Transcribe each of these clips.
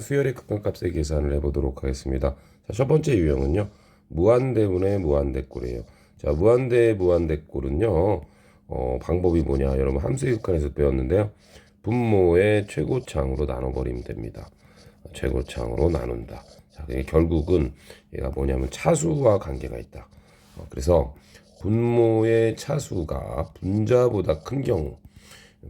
수열의 극한값의 계산을 해보도록 하겠습니다. 자, 첫 번째 유형은요. 무한대분의 무한대꼴이에요. 자, 무한대 무한대꼴은요. 어, 방법이 뭐냐? 여러분 함수의 극한에서 배웠는데요. 분모의 최고창으로 나눠버리면 됩니다. 최고창으로 나눈다. 자, 결국은 얘가 뭐냐면 차수와 관계가 있다. 어, 그래서 분모의 차수가 분자보다 큰 경우,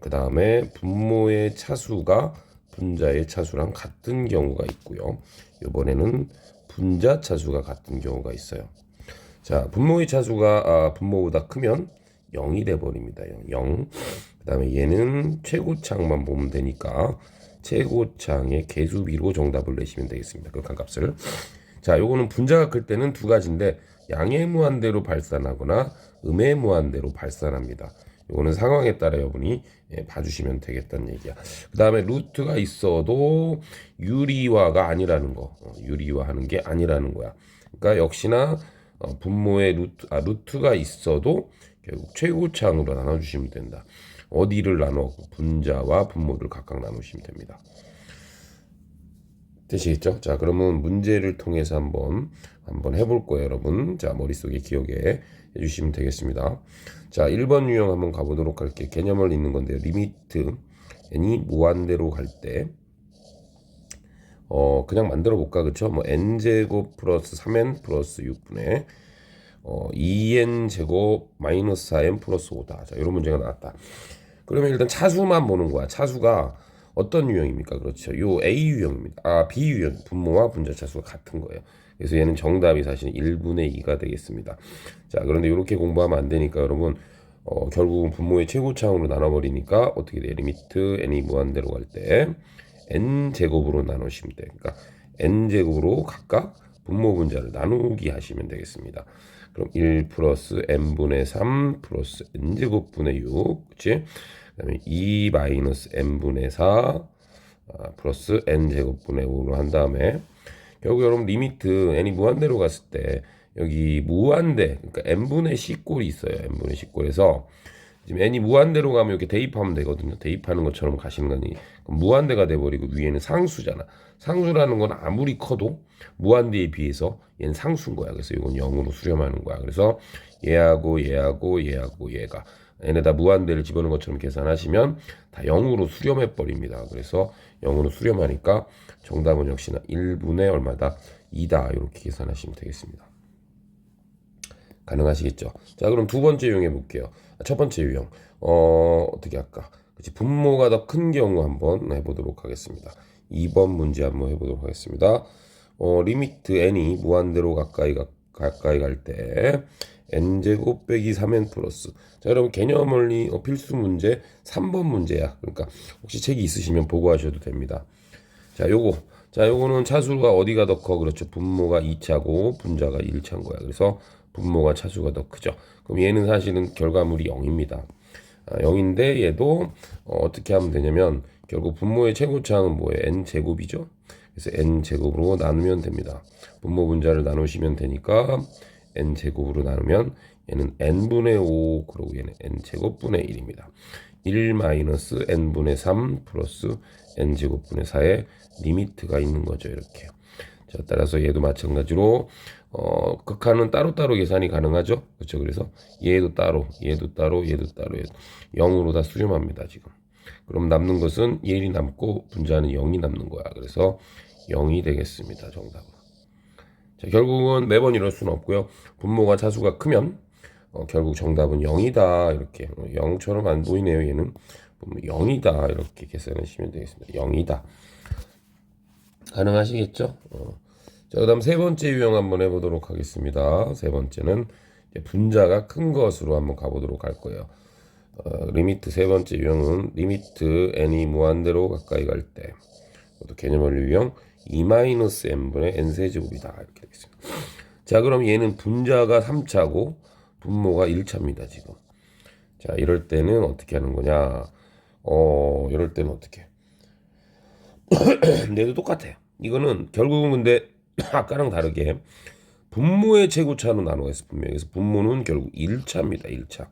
그 다음에 분모의 차수가 분자의 차수랑 같은 경우가 있고요. 이번에는 분자 차수가 같은 경우가 있어요. 자, 분모의 차수가 아, 분모보다 크면 0이 돼 버립니다. 0. 0. 그다음에 얘는 최고창만 보면 되니까 최고창의 개수비로 정답을 내시면 되겠습니다. 극한 값을. 자, 요거는 분자가 클 때는 두 가지인데 양의 무한대로 발산하거나 음의 무한대로 발산합니다. 요거는 상황에 따라 여러분이 예, 봐주시면 되겠다는 얘기야. 그 다음에 루트가 있어도 유리화가 아니라는 거. 어, 유리화하는 게 아니라는 거야. 그러니까 역시나 어, 분모의 루트, 아, 루트가 있어도 결국 최고창으로 나눠주시면 된다. 어디를 나눠? 분자와 분모를 각각 나누시면 됩니다. 되시겠죠? 자, 그러면 문제를 통해서 한번 한번 해볼 거예요, 여러분. 자, 머릿속에 기억에 해주시면 되겠습니다. 자, 1번 유형 한번 가보도록 할게요. 개념을 읽는 건데요. 리미트 n이 무한대로 갈 때, 어, 그냥 만들어 볼까, 그쵸? 뭐, n제곱 플러스 3n 플러스 6분의 어, 2n 제곱 마이너스 4n 플러스 5다. 자, 이런 문제가 나왔다. 그러면 일단 차수만 보는 거야. 차수가 어떤 유형입니까? 그렇죠. 요 A 유형입니다. 아, B 유형. 분모와 분자 차수가 같은 거예요. 그래서 얘는 정답이 사실 1분의 2가 되겠습니다. 자, 그런데 이렇게 공부하면 안 되니까 여러분 어, 결국은 분모의 최고차원으로 나눠버리니까 어떻게 돼요? 리미트 n이 무한대로 갈 때 n 제곱으로 나누시면 돼. 그러니까 n 제곱으로 각각 분모 분자를 나누기 하시면 되겠습니다. 그럼 1 플러스 n분의 3 플러스 n제곱분의 6 그치? 그 다음에 2 마이너스 n분의 4 아, 플러스 n제곱분의 5로 한 다음에 결국 여러분 리미트 n이 무한대로 갔을 때 여기 무한대 그러니까 n분의 10꼴이 있어요 n분의 10꼴에서. 지금 n이 무한대로 가면 이렇게 대입하면 되거든요. 대입하는 것처럼 가시는 거니 무한대가 돼버리고 위에는 상수잖아. 상수라는 건 아무리 커도 무한대에 비해서 얘는 상수인 거야. 그래서 이건 0으로 수렴하는 거야. 그래서 얘하고 얘하고 얘하고 얘가 n에다 무한대를 집어넣은 것처럼 계산하시면 다 0으로 수렴해 버립니다. 그래서 0으로 수렴하니까 정답은 역시나 1분의 얼마다 2다 이렇게 계산하시면 되겠습니다. 가능하시겠죠? 자 그럼 두 번째 유형 해 볼게요. 첫 번째 유형 어 어떻게 할까? 그치 분모가 더 큰 경우 한번 해보도록 하겠습니다. 2번 문제 한번 해보도록 하겠습니다. 어 리미트 n이 무한대로 가까이 가, 가까이 갈 때 n제곱 빼기 3n 플러스. 자 여러분 개념원리 어, 필수 문제 3번 문제야. 그러니까 혹시 책이 있으시면 보고 하셔도 됩니다. 자 요거. 자 요거는 차수가 어디가 더 커? 그렇죠. 분모가 2차고 분자가 1차인 거야. 그래서 분모가 차수가 더 크죠. 그럼 얘는 사실은 결과물이 0입니다. 아, 0인데 얘도 어, 어떻게 하면 되냐면 결국 분모의 최고차항은 뭐예요? n 제곱이죠? 그래서 n 제곱으로 나누면 됩니다. 분모 분자를 나누시면 되니까 n 제곱으로 나누면 얘는 n분의 5 그리고 얘는 n 제곱분의 1입니다. 1 마이너스 n분의 3 플러스 n 제곱분의 4의 리미트가 있는 거죠. 이렇게. 자, 따라서 얘도 마찬가지로 어, 극한은 따로따로 계산이 가능하죠. 그렇죠. 그래서 얘도 따로, 얘도 따로, 얘도 따로, 얘도 0으로 다 수렴합니다. 지금. 그럼 남는 것은 1이 남고 분자는 0이 남는 거야. 그래서 0이 되겠습니다. 정답은. 자, 결국은 매번 이럴 수는 없고요. 분모가 차수가 크면 어, 결국 정답은 0이다 이렇게 어, 0처럼 안 보이네요. 얘는 0이다 이렇게 계산하시면 되겠습니다. 0이다 가능하시겠죠? 어. 자, 그다음 세 번째 유형 한번 해보도록 하겠습니다. 세 번째는 분자가 큰 것으로 한번 가보도록 할 거예요. 어, 리미트 세 번째 유형은 리미트 n이 무한대로 가까이 갈 때, 이것도 개념원리 유형 2-n분의 n세제곱이다 이렇게 되겠습니다. 자 그럼 얘는 분자가 3차고 분모가 1차입니다 지금. 자 이럴 때는 어떻게 하는 거냐? 어 이럴 때는 어떻게? 얘도 똑같아요. 이거는 결국은 근데 아까랑 다르게 분모의 최고차로 나누겠어 분명히. 그래서 분모는 결국 1차입니다. 1차.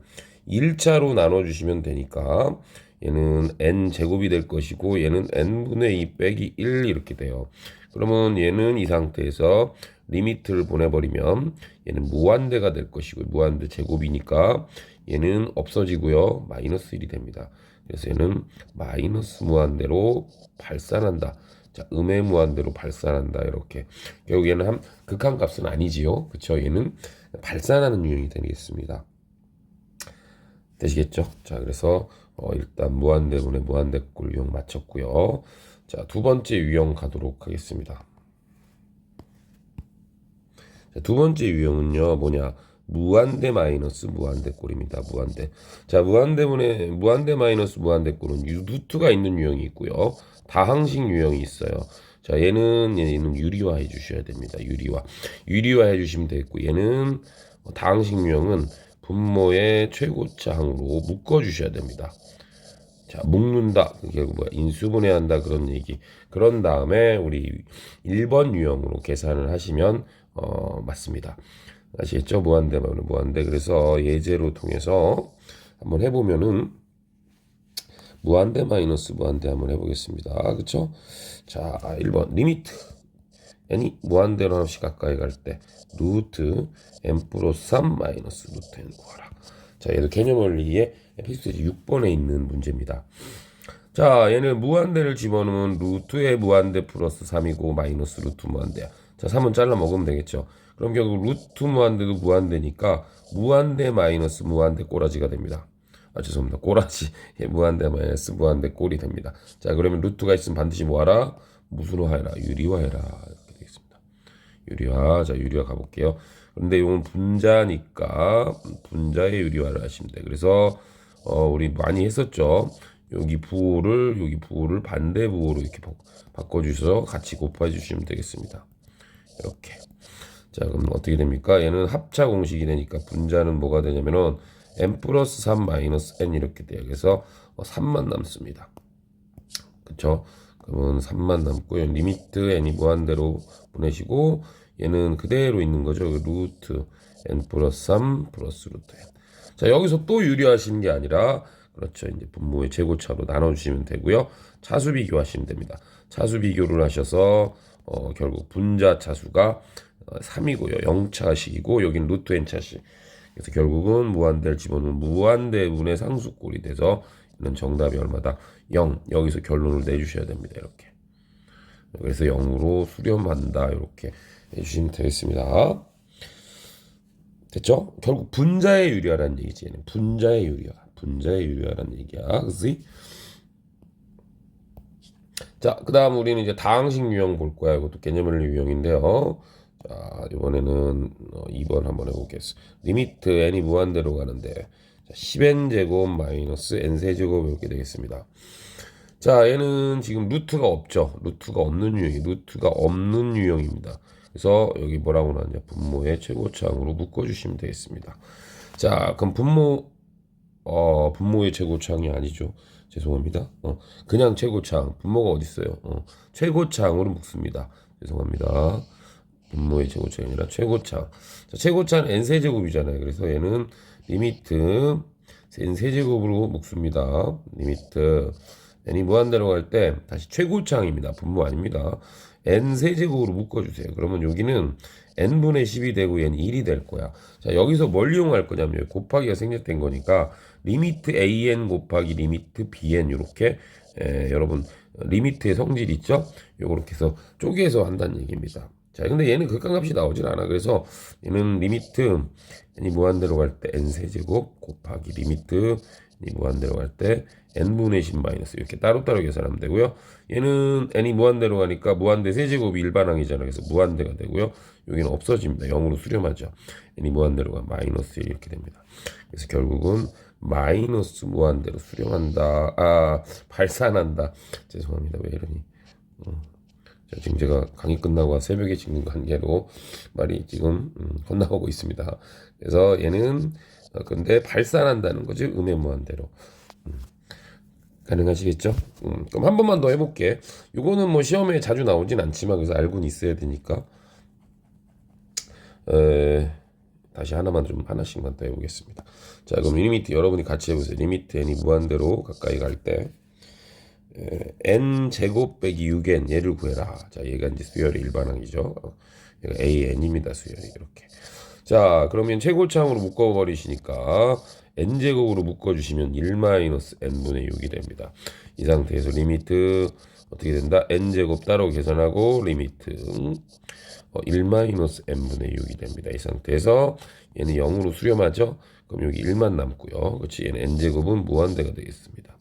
1차로 나눠 주시면 되니까 얘는 n 제곱이 될 것이고 얘는 n분의 2 빼기 1 이렇게 돼요. 그러면 얘는 이 상태에서 리미트를 보내버리면 얘는 무한대가 될 것이고 무한대 제곱이니까 얘는 없어지고요. 마이너스 1이 됩니다. 그래서 얘는 마이너스 무한대로 발산한다. 자, 음의 무한대로 발산한다. 이렇게. 결국 얘는 한 극한 값은 아니지요. 그쵸? 얘는 발산하는 유형이 되겠습니다. 되시겠죠? 자, 그래서 어, 일단 무한대분의 무한대꼴 유형 마쳤고요. 자, 두 번째 유형 가도록 하겠습니다. 자, 두 번째 유형은요, 뭐냐. 무한대 마이너스 무한대 꼴입니다. 무한대. 자, 무한대분의 무한대 마이너스 무한대 꼴은 루트가 있는 유형이 있고요. 다항식 유형이 있어요. 자, 얘는 얘는 유리화 해 주셔야 됩니다. 유리화. 유리화 해 주시면 되겠고 얘는 다항식 유형은 분모의 최고차항으로 묶어 주셔야 됩니다. 자, 묶는다. 결국 뭐야? 인수분해한다 그런 얘기. 그런 다음에 우리 1번 유형으로 계산을 하시면 어, 맞습니다. 아시겠죠? 무한대 무한대. 그래서 예제로 통해서 한번 해보면은 무한대 마이너스 무한대 한번 해보겠습니다. 그쵸? 자, 1번 리미트 n이 무한대로 하나씩 가까이 갈 때 루트 n 플러스 3 마이너스 루트 n 구하라. 자, 얘도 개념 원리의 에피소드 6번에 있는 문제입니다. 자, 얘는 무한대를 집어넣으면 루트의 무한대 플러스 3이고 마이너스 루트 무한대야. 자, 3은 잘라 먹으면 되겠죠. 그럼 결국 루트 무한대도 무한대니까 무한대 마이너스 무한대 꼬라지가 됩니다. 아, 죄송합니다. 꼬라지. 예, 무한대 마이너스 무한대 꼴이 됩니다. 자, 그러면 루트가 있으면 반드시 뭐하라? 무슨화해라. 유리화해라. 유리화. 자, 유리화 가볼게요. 근데 이건 분자니까 분자의 유리화를 하시면 돼. 그래서 어, 우리 많이 했었죠. 여기 부호를 여기 부호를 반대 부호로 이렇게 바꿔 주셔서 같이 곱해 주시면 되겠습니다. 이렇게. 자, 그럼 어떻게 됩니까? 얘는 합차 공식이 되니까 분자는 뭐가 되냐면은 n 플러스 3 마이너스 n 이렇게 돼요. 그래서 3만 남습니다. 그쵸? 그러면 3만 남고요. 리미트 n이 무한대로 보내시고 얘는 그대로 있는 거죠. 루트 n 플러스 3 플러스 루트 n. 자, 여기서 또 유리하시는 게 아니라 그렇죠. 이제 분모의 제곱차로 나눠주시면 되고요. 차수 비교하시면 됩니다. 차수 비교를 하셔서 어, 결국 분자 차수가 어, 3이고요. 0차식이고 여긴 루트 n차식. 그래서 결국은 무한대를 집어넣으면 무한대분의 상수꼴이 돼서 이는 정답이 얼마다? 0. 여기서 결론을 내주셔야 됩니다. 이렇게. 그래서 0으로 수렴한다. 이렇게 해주시면 되겠습니다. 됐죠? 결국 분자의 유리화라는 얘기지. 얘는 분자의 유리화. 분자의 유리화라는 얘기야. 그지? 자, 그 다음 우리는 이제 다항식 유형 볼 거야. 이것도 개념을 유형인데요. 자, 이번에는 2번 한번 해보겠습니다. 리미트 n이 무한대로 가는데 자, 10n 제곱 마이너스 n 세제곱 이렇게 되겠습니다. 자, 얘는 지금 루트가 없죠. 루트가 없는 유형이 루트가 없는 유형입니다. 그래서 여기 뭐라고 나왔냐? 분모의 최고차항으로 묶어주시면 되겠습니다. 자, 그럼 분모 어, 분모의 최고차항이 아니죠. 죄송합니다. 어, 그냥 최고차항. 분모가 어디 있어요? 어, 최고차항으로 묶습니다. 죄송합니다. 분모의 최고차항이 아니라 최고차항. 자, 최고차항은 n 세제곱이잖아요. 그래서 얘는 리미트 n 세제곱으로 묶습니다. 리미트 n이 무한대로 갈 때 다시 최고차항입니다. 분모 아닙니다. n 세제곱으로 묶어주세요. 그러면 여기는 n분의 10이 되고 얘는 1이 될 거야. 자 여기서 뭘 이용할 거냐면 곱하기가 생략된 거니까 리미트 an 곱하기 리미트 bn 이렇게 여러분 리미트의 성질 있죠? 요렇게 해서 쪼개서 한다는 얘기입니다. 자 근데 얘는 극한값이 나오질 않아. 그래서 얘는 리미트 n이 무한대로 갈 때 n 세제곱 곱하기 리미트 n이 무한대로 갈 때 n분의 10 마이너스 이렇게 따로따로 계산하면 되고요. 얘는 n이 무한대로 가니까 무한대 세제곱이 일반항이잖아요. 그래서 무한대가 되고요. 여기는 없어집니다. 0으로 수렴하죠. n이 무한대로 가 마이너스 1 이렇게 됩니다. 그래서 결국은 마이너스 무한대로 수렴한다. 아 발산한다. 죄송합니다. 왜 이러니. 음. 자, 지금 제가 강의 끝나고 새벽에 찍는 관계로 말이 지금 음, 혼나오고 있습니다. 그래서 얘는 어, 근데 발산한다는 거죠. 음의 무한대로. 음, 가능하시겠죠? 음, 그럼 한 번만 더 해볼게. 요거는 뭐 시험에 자주 나오진 않지만 그래서 알고는 있어야 되니까. 에, 다시 하나만 좀 하나씩만 더 해보겠습니다. 자, 그럼 리미트 여러분이 같이 해보세요. 리미트 n이 무한대로 가까이 갈 때 n 제곱 빼기 6n 얘를 구해라. 자, 얘가 이제 수열의 일반항이죠. 어, 얘가 an입니다. 수열이 이렇게. 자, 그러면 최고차항으로 묶어 버리시니까 n 제곱으로 묶어 주시면 1 마이너스 n 분의 6이 됩니다. 이 상태에서 리미트 어떻게 된다? n 제곱 따로 계산하고 리미트 어, 1 마이너스 n 분의 6이 됩니다. 이 상태에서 얘는 0으로 수렴하죠. 그럼 여기 1만 남고요. 그렇지? 얘는 n 제곱은 무한대가 되겠습니다.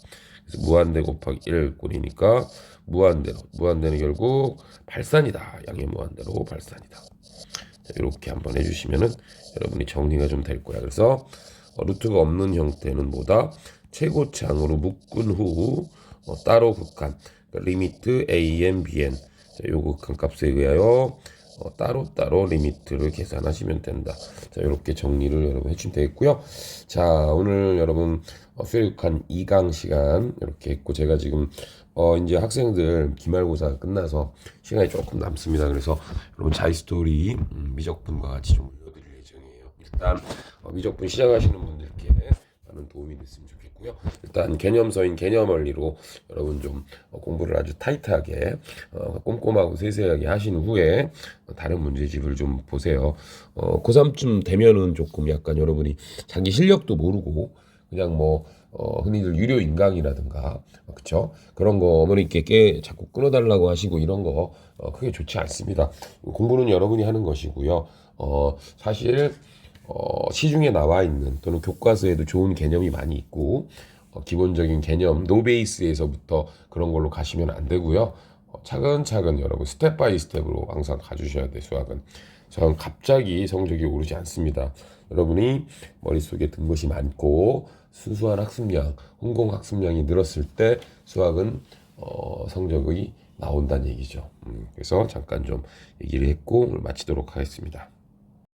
무한대 곱하기 1 꼴이니까 무한대로 무한대는 결국 발산이다. 양의 무한대로 발산이다. 자, 이렇게 한번 해주시면은 여러분이 정리가 좀 될 거야. 그래서 어, 루트가 없는 형태는 뭐다? 최고차항으로 묶은 후 어, 따로 극한 그러니까 리미트 a n b n 자, 요 극한 값에 의하여 어, 따로 따로 리미트를 계산하시면 된다. 자 이렇게 정리를 여러분 해주시면 되겠고요. 자 오늘 여러분 어, 수요육한 2강 시간 이렇게 했고 제가 지금 어 이제 학생들 기말고사 끝나서 시간이 조금 남습니다. 그래서 여러분 자이스토리 음, 미적분과 같이 좀 올려드릴 예정이에요. 일단 어, 미적분 시작하시는 분들께 많은 도움이 됐으면 좋겠 고요. 일단 개념서인 개념 원리로 여러분 좀 어, 공부를 아주 타이트하게 어, 꼼꼼하고 세세하게 하신 후에 어, 다른 문제집을 좀 보세요. 어, 고3쯤 되면은 조금 약간 여러분이 자기 실력도 모르고 그냥 뭐 어, 흔히들 유료 인강이라든가 어, 그쵸 그런 거 어머니께 깨 자꾸 끊어달라고 하시고 이런 거 어, 크게 좋지 않습니다. 공부는 여러분이 하는 것이고요. 어, 사실 어, 시중에 나와 있는 또는 교과서에도 좋은 개념이 많이 있고 어, 기본적인 개념 노베이스에서부터 그런 걸로 가시면 안 되고요. 어, 차근차근 여러분 스텝 바이 스텝으로 항상 가주셔야 돼 수학은. 저는 갑자기 성적이 오르지 않습니다. 여러분이 머릿속에 든 것이 많고 순수한 학습량, 홍공 학습량이 늘었을 때 수학은 어, 성적이 나온다는 얘기죠. 음, 그래서 잠깐 좀 얘기를 했고 오늘 마치도록 하겠습니다.